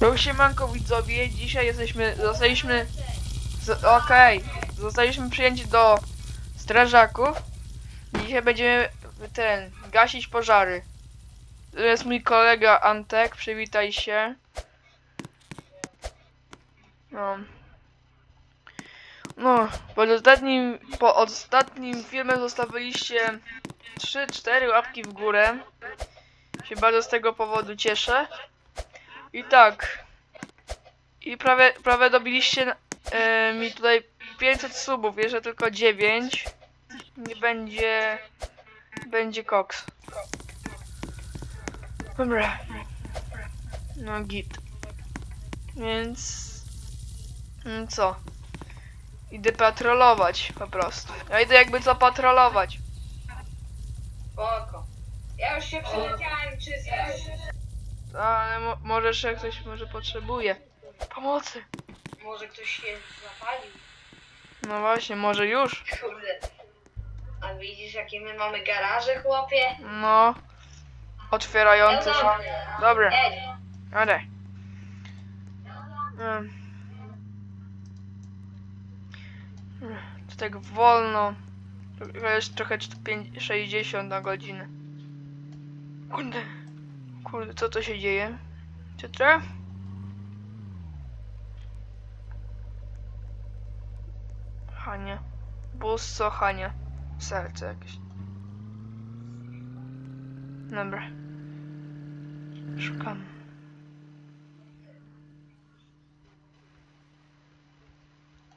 No siemanko widzowie, dzisiaj jesteśmy, zostaliśmy, okej, zostaliśmy przyjęci do strażaków. Dzisiaj będziemy ten, gasić pożary. To jest mój kolega Antek, przywitaj się. No. No, po ostatnim, po ostatnim filmie zostawiliście 3-4 łapki w górę. Się bardzo z tego powodu cieszę. I tak. I prawie, prawie dobiliście e, mi tutaj 500 subów, jeszcze tylko 9. Nie będzie. Będzie koks. Dobra. No git. Więc. mm, Co? Idę patrolować po prostu. Ja idę jakby co patrolować. Spoko. Ja już się przyleciałem czysto. Ale mo może jeszcze ktoś może potrzebuje. Pomocy. Może ktoś się zapalił. No właśnie, może już. Kurde. A widzisz jakie my mamy garaże, chłopie? No. Otwierające się. Dobra. Mm. To tak wolno. To jest trochę cz- pięć- 60 na godzinę. Kurde. Kurde, co to się dzieje? Co to? Hania. Busso, Hania. Serce jakieś. Dobra. Szukam.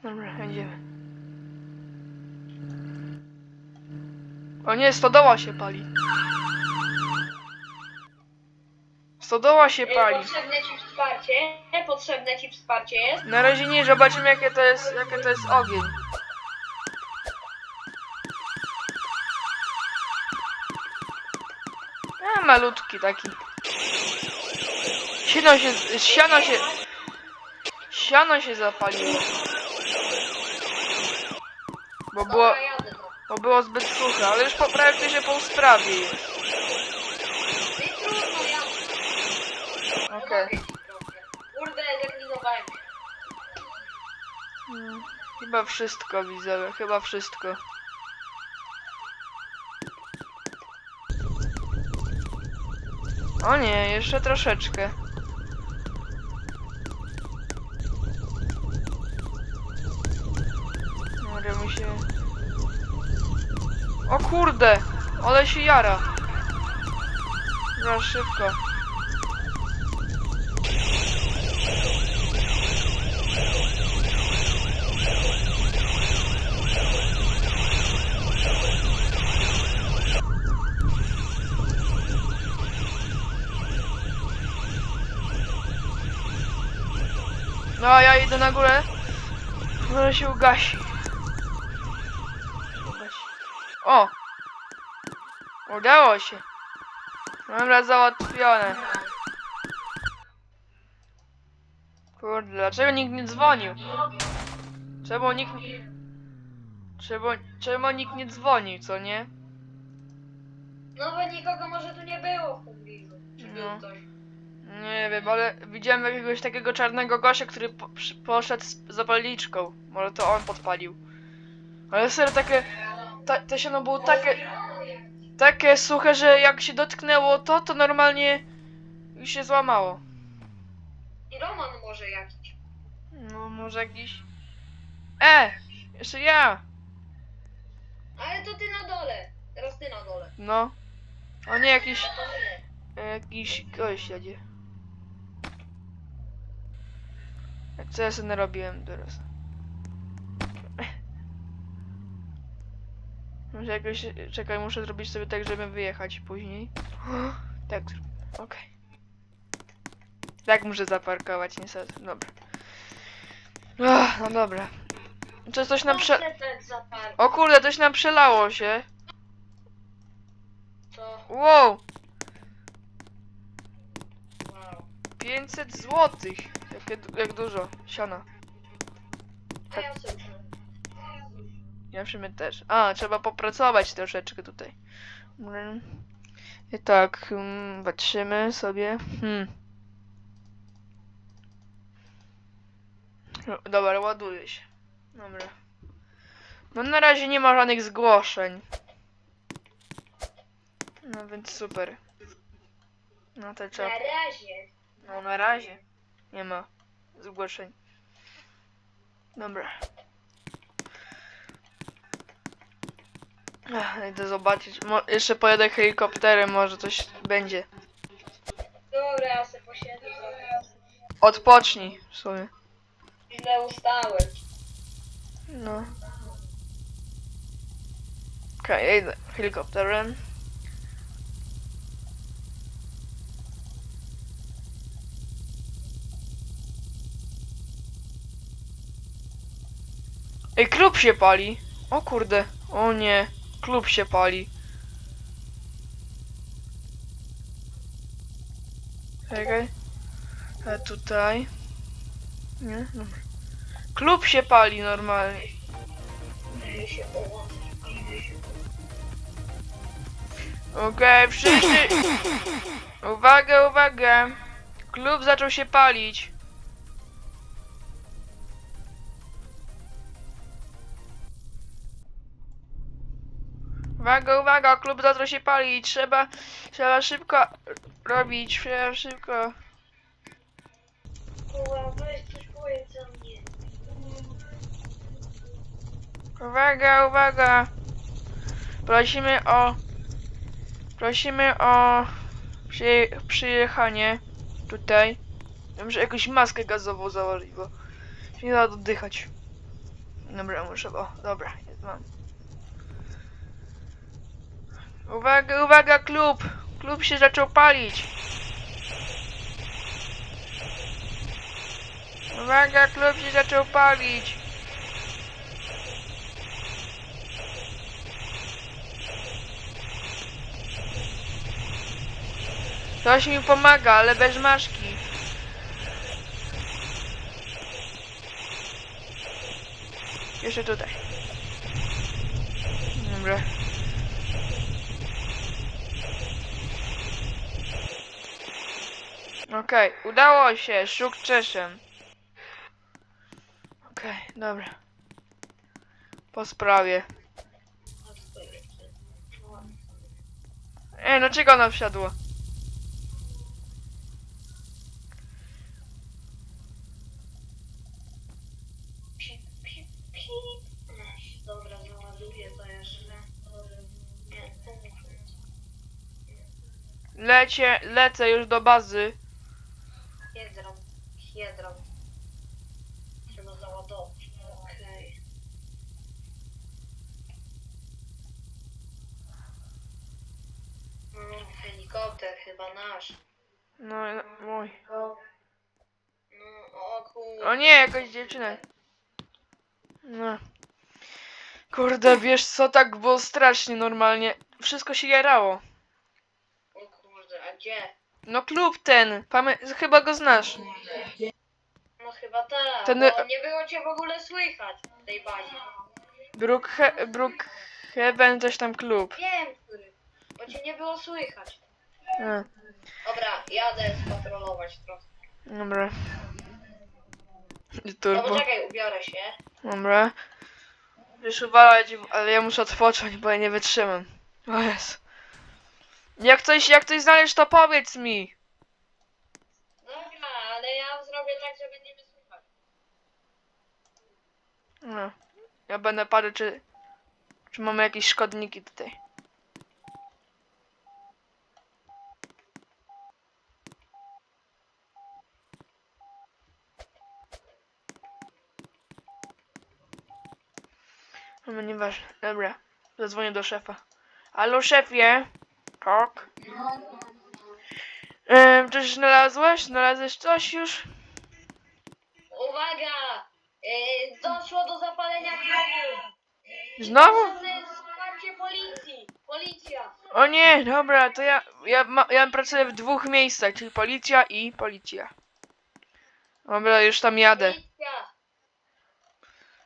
Dobra, jedziemy. O nie, stodoła się pali. Stodoła się Ej, pali. Potrzebne ci wsparcie? Potrzebne ci wsparcie jest? Na razie nie, zobaczymy jakie to jest, jakie to jest ogień. A, malutki taki. Siano się, siano się, siano się zapaliło. Bo było, Dobra, jadę bo było zbyt suche, ale już po się po sprawie jest. No i trudno, jadę. Okej. Kurde, zrealizowałem. Mm, Chyba wszystko widzowie, chyba wszystko. O nie, jeszcze troszeczkę. Może mi się... O kurde! Ale się jara! Dobra, szybko. No a ja idę na górę. Może się ugasi. Ugasi. O! Udało się. Dobra, załatwione. Kurde, dlaczego nikt nie dzwonił? Czemu nikt. Czemu, czemu nikt nie dzwonił, co nie? No bo nikogo może tu nie było w pobliżu. Czy No. był ktoś? Nie wiem, ale widziałem jakiegoś takiego czarnego gościa, który po, przy- poszedł z zapalniczką. Może to on podpalił. Ale serio, takie... Ta, to siano było takie... Takie suche, że jak się dotknęło to, to normalnie już się złamało. I Roman może jakiś. No, może jakiś... E! Jeszcze ja! Ale to ty na dole. Teraz ty na dole. No. O nie, jakiś... Jakiś gość jedzie. A Co ja sobie narobiłem teraz? Może jakoś... Czekaj, muszę zrobić sobie tak, żeby wyjechać później. Tak, okej. Tak muszę zaparkować niestety. Dobra. Ach, no dobra. Czy coś nam prze... Tak. O kurde, coś nam przelało się. To. Wow. 500 złotych. Du- jak dużo. Siana. Ja sobie. Ja w sumie też. A, trzeba popracować troszeczkę tutaj. Mm. I tak, mm, patrzymy sobie. Hmm. No, Dobra, ładuje się. Dobra. No na razie nie ma żadnych zgłoszeń. No więc super. No to trzeba. Na razie. No na razie nie ma zgłoszeń. Dobra. Ach, idę zobaczyć. Mo jeszcze pojadę helikopterem, może coś będzie. Dobra, ja sobie posiedzę. Odpocznij w sumie. Źle ustałem. No. Okej, ja idę helikopterem. Ej, klub się pali. O kurde. O nie. Klub się pali. Czekaj. A tutaj. Nie? Dobra. Klub się pali normalnie. Okej, wszyscy. Uwaga, uwaga. Klub zaczął się palić. Uwaga, uwaga, klub zaczął się palić. Trzeba, trzeba szybko robić, trzeba szybko. Uwaga, uwaga. Prosimy o. Prosimy o przy, przyjechanie tutaj. Ja muszę jakąś maskę gazową założyć, bo się nie da oddychać. Dobra, muszę, o, dobra, jest, mam. Uwaga, uwaga, klub! Klub się zaczął palić. Uwaga, klub się zaczął palić. Ktoś mi pomaga, ale bez maszki. Jeszcze tutaj. Dobra. Okej, udało się, sukcesem. Okej, dobra. Po sprawie. Ej, no czego ona wsiadła? Lecie, lecę już do bazy. Chyba nasz. No, mój. No, o kurde. O nie, jakaś dziewczyna. No. Kurde, wiesz co, tak było strasznie normalnie. Wszystko się jarało. O kurde, a gdzie? No klub ten, pamię chyba go znasz. No chyba tak, Ten- bo nie było cię w ogóle słychać w tej bazie. Brookhe Brookhaven coś tam klub. Wiem, który. Bo cię nie było słychać. A, Dobra, jadę spatrolować trochę. dobra. I No turbo. poczekaj, ubiorę się. Dobra. Wiesz uwalać, ale ja muszę odpocząć, bo ja nie wytrzymam. O jest. Jak coś, jak coś znaleźć, to powiedz mi. Dobra, ale ja zrobię tak, że będzie mnie słychać. No. Ja będę patrzeć, czy, czy mamy jakieś szkodniki tutaj. No nieważne. Dobra. Zadzwonię do szefa. Halo szefie? Tak. Ehm, coś znalazłeś? Znalazłeś coś już? Uwaga! Yy, doszło do zapalenia klubu. Znowu? Wsparcie policji. Policja. O nie, dobra, to ja, ja, ma, ja pracuję w dwóch miejscach, czyli policja i policja. Dobra, już tam jadę. Policja.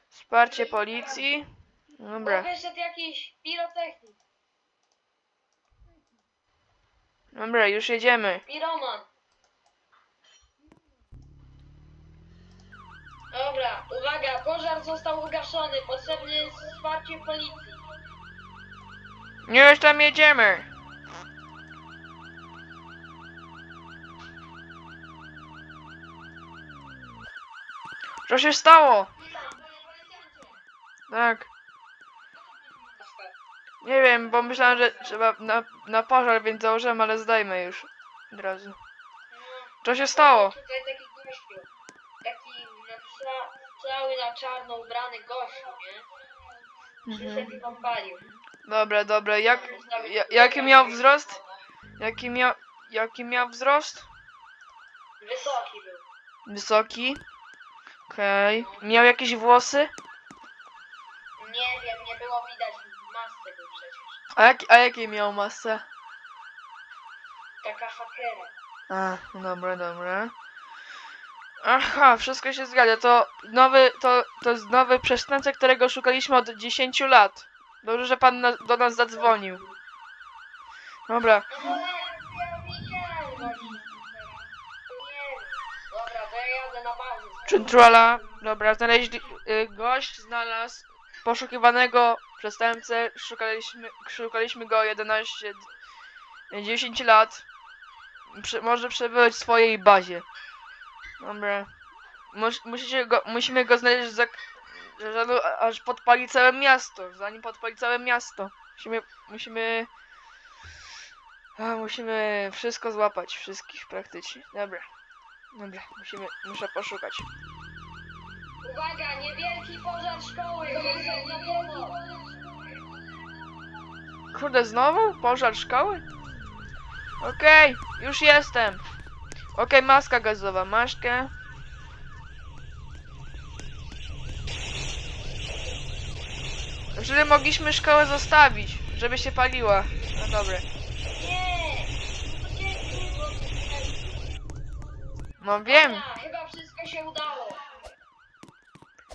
Wsparcie policji. Dobra, Bo wyszedł jakiś pirotechnik. dobra, już jedziemy. Piroman. Dobra, pożar został ugaszony. Potrzebne jest wsparcie policji. Nie już tam jedziemy. Co się stało? Tak. Nie wiem, bo myślałem, że trzeba na, na pożar, więc założyłem, ale zdajmy już. Od razu. Co się stało? Tutaj taki gościu. Taki na ca- cały na czarno ubrany gościu, nie? Przyszedł i popalił. Dobra, dobra. Jak, ja, jaki miał wzrost? Jaki miał, jaki miał wzrost? Wysoki był. Wysoki. Okej. Miał jakieś włosy? Nie wiem, nie było widać. A, jak, a jakiej miał masę? Taka fakera. A, dobra, dobra. Aha, wszystko się zgadza. To nowy, to, to jest nowy przestępca, którego szukaliśmy od 10 lat. Dobrze, że pan na, do nas zadzwonił. Dobra, No bazę. Centrala. Dobra, znaleźli, y, gość znalazł poszukiwanego przestępcę. Szukaliśmy, szukaliśmy go 11, d- 10 lat. Prze, może przebywać w swojej bazie. Dobra. Mus, go, musimy go znaleźć za, za, aż podpali całe miasto. Zanim podpali całe miasto. Musimy, musimy... A, musimy wszystko złapać, wszystkich praktycznie. Dobra. Dobra, musimy, muszę poszukać. Uwaga, niewielki pożar szkoły. Pomoc. Kurde, znowu? Pożar szkoły? Okej, już jestem. Okej, maska gazowa, maszkę. Wtedy mogliśmy szkołę zostawić, żeby się paliła. No się No wiem. Chyba wszystko się udało.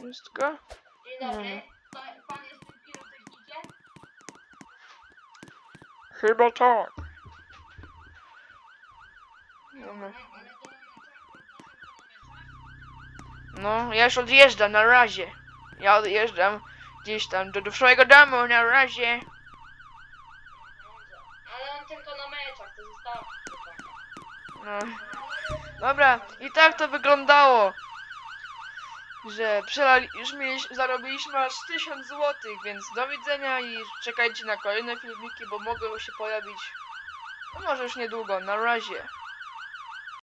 Wszystko? Dzień dobry. Pa- Pan jest tym pirotechnikiem? Chyba tak. Dobra. No, ja już odjeżdżam, na razie. Ja odjeżdżam gdzieś tam do, do swojego domu, na razie. Ale on tylko na meczach, to zostało. No. Dobra, i tak to wyglądało. Że przelali, już mieliśmy, zarobiliśmy aż 1000 złotych, więc do widzenia i czekajcie na kolejne filmiki, bo mogą się pojawić, no może już niedługo, na razie.